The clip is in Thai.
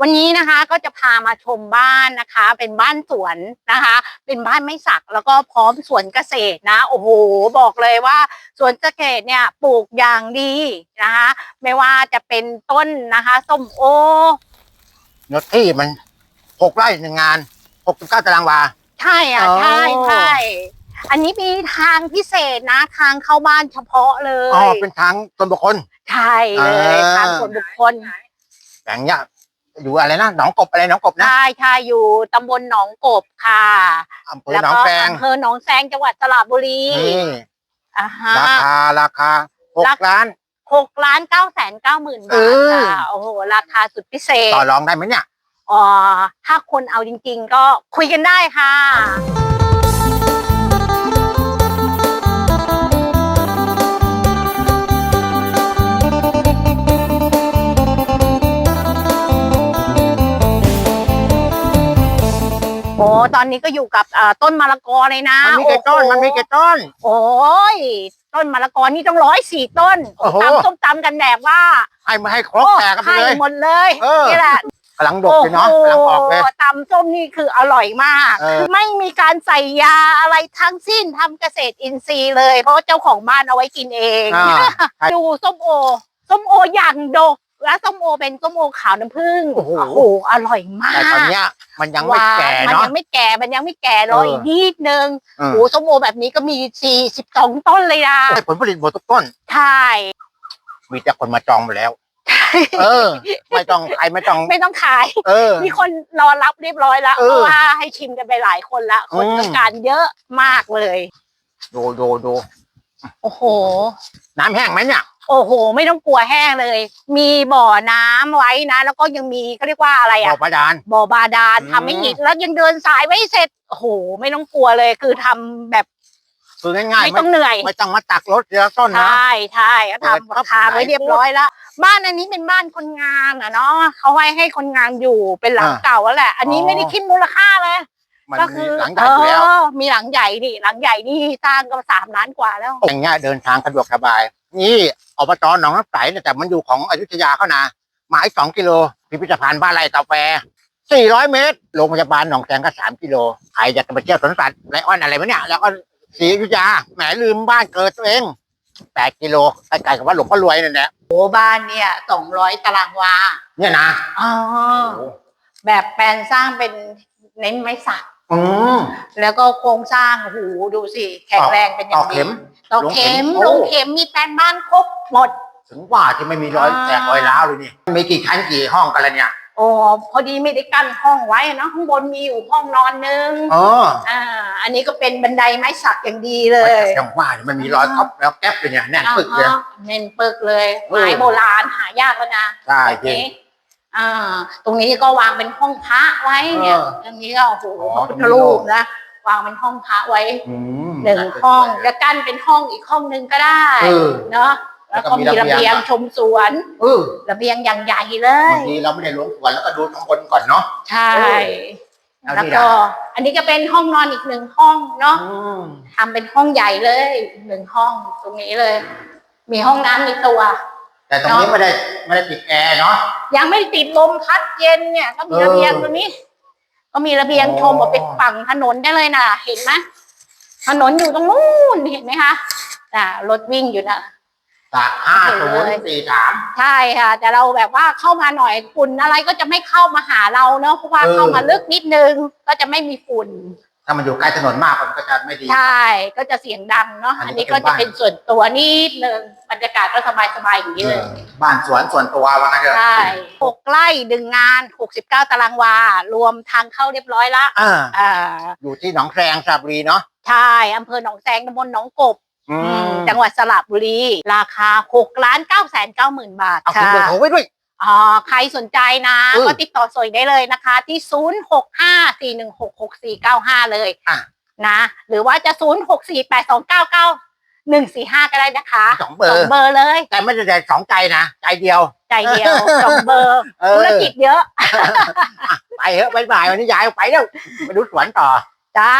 วันนี้นะคะก็จะพามาชมบ้านนะคะ เป็นบ้านสวนนะคะ เป็นบ้านไม้สักแล้วก็พร้อมสวนเกษตรนะ โอ้โห บอกเลยว่าสวนเกษตรเนี่ยปลูกอย่างดีนะคะ ไม่ว่าจะเป็นต้นนะคะส้มโอเนื้อที่มันหกไร่หนึ่งงานหกสิบเก้าตารางวา ใช่อะอ๋อใช่ใช่อันนี้มีทางพิเศษนะ ทางเข้าบ้านเฉพาะเลอ๋อยเป็นทางส่วนบุคคลใช่เลยอ่าทางส่วนบุคคลแบ่งเนี่ย อยู่อะไรนะหนองกบอะไรหนองกบนะใช่ใช่อยู่ตำบลหนองกบค่ะอำเภอแล้วหนองก็แฟงอำเภอหนองแซงจังหวัดสระบุรีนี่อ่าฮะ ราคาราคาหกราคา ล้าน หกล้านเก้าแสนเก้าหมื่นบาทเออค่ะโอ้โห ราคาสุดพิเศษต่อรองได้ไหมเนี่ย อ๋อถ้าคนเอาจริง ๆ ก็คุยกันได้ค่ะ ตอนนี้ก็อยู่กับเอ่อต้นมะละกอเลยนะมันมีกี่ต้น โอ้โหมันมีกี่ต้น โอ้ยต้นมะละกอนี่ต้องร้อยสี่ต้นโอ้โห ตำส้มตำกันแบบว่าให้มาให้ครบแตกกันไปให้เลย หมดเลยเออ นี่แหละกำลังดกเลยเนาะกำลังออกเลย โโหตำส้มนี่คืออร่อยมาก เออ ไม่มีการใส่ยาอะไรทั้งสิ้นทำเกษตรอินทรีย์เลย เพราะว่าเจ้าของบ้านเอาไว้กินเอง อ่าใช่ดูส้มโอ ส้มโออย่างดก และส้มโอเป็นส้มโอขาวน้ำผึ้งโอ้โห อร่อยมากแต่ตอนเนี้ยมันยังไม่แก่มันเนาะ ยังไม่แก่มันยังไม่แก่รอเอออีอีกนิดนึงอืมโอ้ส้มโอแบบนี้ก็มีสี่สิบสองต้นเลยนะได้ผลผลิตหมดทุกต้น ใช่ มีแต่คนมาจองหมดแล้ว เออ ไม่ต้องใครไม่ต้อง ไม่ต้องขาย เออ มีคนรอรับเรียบร้อยแล้วเออเพราะว่าให้ชิมกันไปหลายคนละ คนอืม ต้องการเยอะมากเลย ดูดูดู โอ้โห น้ำแห้งไหมเนี่ย โอ้โห ไม่ต้องกลัวแห้งเลย มีบ่อน้ำไว้นะ แล้วก็ยังมีเขาเรียกว่าอะไรบ่ออะประดาน บ่อบาดาลอืม ทำให้อีกแล้วยังเดินสายไว้เสร็จ โอ้โห ไม่ต้องกลัวเลย คือทำแบบคือง่ายไม่ๆไม่ต้องเหนื่อย ไม่ต้องมาตักรถเดียวต้นใชนะ่ใช่ก็เปิดปั๊บทำทางไว้ขายเรียบร้อยแล้วบ้านอันนี้เป็นบ้านคนงานอะเนาะเขาไว้ให้คนงานอยู่เป็นหลังอ่าเก่าแล้วแหละ อันนี้อ๋อ ไม่ได้คิดมูลค่าเลย มันก็มีคือหลังใหญ่อยู่แล้วเออมีหลังใหญ่นี่ หลังใหญ่นี่สร้างก็สามล้านกว่าแล้ว อย่างเงี้ยเดินทางสะดวกสบาย นี่อบตหนองน้ำใสเนี่ยแต่มันอยู่ของอยุธยาเขานะหมายสองกิโลพิพิธภัณฑ์บ้านไร่กาแฟสี่ร้อยเมตรโรงพยาบาลหนองแสงก็สามกิโลใครอยากจะไปเที่ยวสวนสัตว์ไรอ้อนอะไรไหมเนี่ยแล้วก็ศรีอยุธยาแหมลืมบ้านเกิดตัวเองแปดกิโลใกล้ๆกับว่าหลวงพ่อรวยนั่นแหละโอ้บ้านเนี่ยสองร้อยตารางวาเนี่ยนะ อ๋อโอ้แบบแปลนสร้างเป็นเน้นไม้สัก อืมแล้วก็โครงสร้างโอ้โหดูสิแข็งแรงเป็นอย่าต่องดีเข็มต่อเข็มลลงงเข็เข็มมมีแปลนบ้านครบหมด ถึงว่าที่ไม่มีรอยอ่าแตกรอยร้าวเลยนี่มีกี่ชั้นกี่ห้องกันละเนี่ยโอ้พอดีไม่ได้กั้นห้องไว้นะข้างบนมีอยู่ห้องนอนนึงอ๋ออ่า อันนี้ก็เป็นบันไดไม้สักอย่างดีเลยยังว่าเนี่ยมันมีรอยท็อปแล้วแก๊ปเลยเนี่ยแน่นปึกเลยอ่าฮะเน้นปึกเลยเออไม้โบราณหายากแล้วนะใช่แบบจริงนี้ อ่า ตรงนี้ก็วางเป็นห้องพระไว้เนี่ยเออตรงนี้ก็โอ้โหอ๋อพระพุทธรูปนะวางเป็นห้องพระไว้อืมหนึ่งห้องจะกั้นเป็นห้องอีกห้องหนึ่งก็ได้เออเนาะแล้วก็มีแล้วก็มีระระเบีเบียยงงชมสวนเออระเบียงอย่างใหญ่เลยบางทีเราไม่ได้ลงสวนแล้วก็ดูข้างบนก่อนเนาะใช่เอาแล้วที่ก็ละอันนี้ก็เป็นห้องนอนอีกหนึ่งห้องเนาะอืมทำเป็นห้องใหญ่เลยหนึ่งห้องตรงนี้เลย มีห้องน้ำในตัว แต่ตรงนี้ไม่ได้ไม่ได้ติดแอร์เนาะ ยังไม่ได้ติดลมพัดเย็นเนี่ยก็มีเออระเบียงตรงนี้ ก็มีระเบียงอ๋อชมออกไปฝั่งถนนได้เลยนะเห็นไหมถนนอยู่ตรงนู้นเห็นไหมคะอ่ารถวิ่งอยู่นะสามห้าเห็นศูเลนยย์สี่สามใช่ค่ะ แต่เราแบบว่าเข้ามาหน่อยฝุ่นอะไรก็จะไม่เข้ามาหาเราเนาะเพราะว่าเออเข้ามาลึกนิดนึงก็จะไม่มีฝุ่น ถ้ามันอยู่ใกล้ถนนมากมันก็จะไม่ดี ใช่ ก็จะเสียงดังเนาะ อัอันนนี้นี้ก็ก็เป็นบ้านจะเป็นส่วนตัวนิดนึงบรรยากาศก็สบายสบายๆอย่างนี้เลยเออบ้านสวนส่วนตัวว่างั้นเถอะใช่หกไร่ดึงงานหกสิบเก้าตารางวา รวมทางเข้าเรียบร้อยละอ่าอ่าอยู่ที่หนองแครงสระบุรีเนาะ ใช่อำเภอหนองแซงตำบลหนองกบอืมจังหวัดสระบุรี ราคาหกล้านเก้าแสนเก้าหมื่นบาท เอาคุณค่ะเบอร์โทรไว้ด้วย อ๋อใครสนใจนะเออก็ติดต่อสวยได้เลยนะคะ ที่ศูนย์หกห้าสี่หนึ่งหกหกสี่เก้าห้าเลยอะนะ หรือว่าจะศูนย์หกสี่แปดสองเก้าเก้าหนึ่งสี่ห้าก็ได้นะคะสองเบอสองร์ เบอร์เลย แต่ไม่ได้แต่สองใจนะ ใจเดียว ใจเดียวสองเบอร์เออ ธุรกิจเยอะ ไปเถอะบายบายวันนี้ย้ายออกไปแล้วไปดูสวนต่อ จ้า